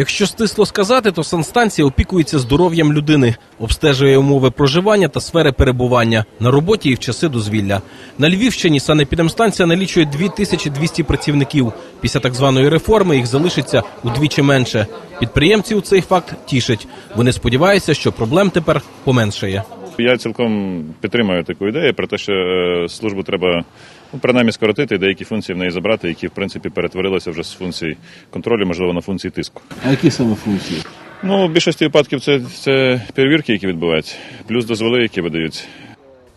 Якщо стисло сказати, то санстанція опікується здоров'ям людини, обстежує умови проживання та сфери перебування на роботі і в часи дозвілля. На Львівщині санепідемстанція налічує 2200 працівників. Після так званої реформи їх залишиться удвічі менше. Підприємців цей факт тішить. Вони сподіваються, що проблем тепер поменшає. Я цілком підтримую таку ідею про те, що е, службу треба ну, принаймні скоротити, деякі функції в неї забрати, які в принципі перетворилися вже з функцій контролю, можливо, на функції тиску. А які саме функції? Ну, в більшості випадків це, це перевірки, які відбуваються, плюс дозволи, які видаються.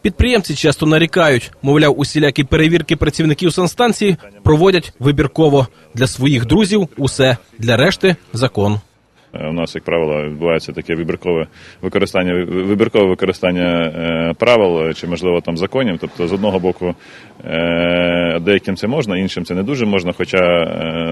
Підприємці часто нарікають, мовляв, усілякі перевірки працівників санстанції проводять вибірково для своїх друзів. Усе для решти закон. Е, У нас, як правило, відбувається таке вибіркове використання вибіркове використання е, правил чи можливо там законів. Тобто, з одного боку, е, деяким це можна, іншим це не дуже можна, хоча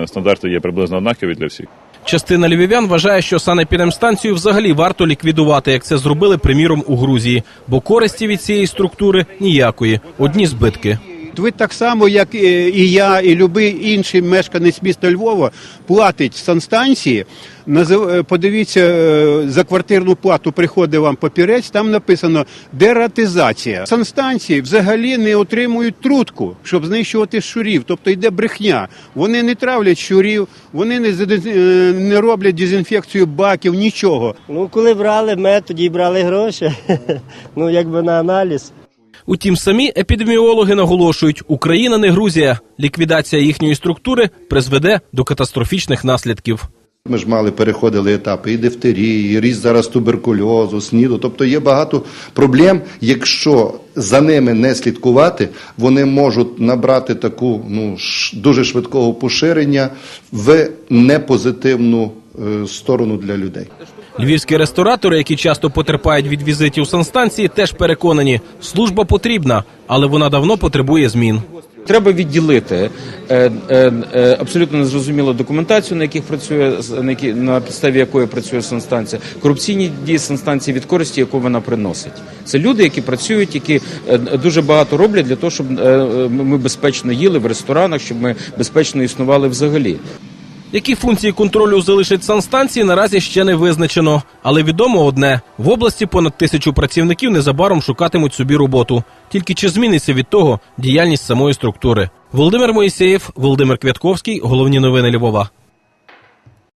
стандарти є приблизно однакові для всіх. Частина львів'ян вважає, що санепідемстанцію взагалі варто ліквідувати, як це зробили приміром у Грузії, бо користі від цієї структури ніякої, одні збитки. Ви так само, як і я, і будь-який інший мешканець міста Львова платить санстанції. Е, Подивіться, е, за квартирну плату приходить вам папірець, там написано дератизація. Санстанції взагалі не отримують трутку, щоб знищувати щурів, тобто йде брехня. Вони не травлять щурів, вони не, е, не роблять дезінфекцію баків, нічого. Ну, коли брали мед, тоді брали гроші. ну, якби на аналіз. Утім, самі епідеміологи наголошують, Україна не Грузія. Ліквідація їхньої структури призведе до катастрофічних наслідків. Ми ж мали переходили етапи і дифтерії, і ріст зараз туберкульозу, сніду. Тобто є багато проблем. Якщо за ними не слідкувати, вони можуть набрати таку ну дуже швидкого поширення в непозитивну е, сторону для людей. Львівські ресторатори, які часто потерпають від візитів санстанції, теж переконані, служба потрібна, але вона давно потребує змін. Треба відділити е, е, е, абсолютно незрозумілу документацію, на яких працює на які на підставі якої працює санстанція, корупційні дії санстанції від користі, яку вона приносить. Це люди, які працюють, які е, дуже багато роблять для того, щоб е, ми безпечно їли в ресторанах, щоб ми безпечно існували взагалі. Які функції контролю залишать санстанції, наразі ще не визначено. Але відомо одне: в області понад тисячу працівників незабаром шукатимуть собі роботу. Тільки чи зміниться від того діяльність самої структури? Володимир Моїсеєв, Володимир Квятковський. Головні новини Львова.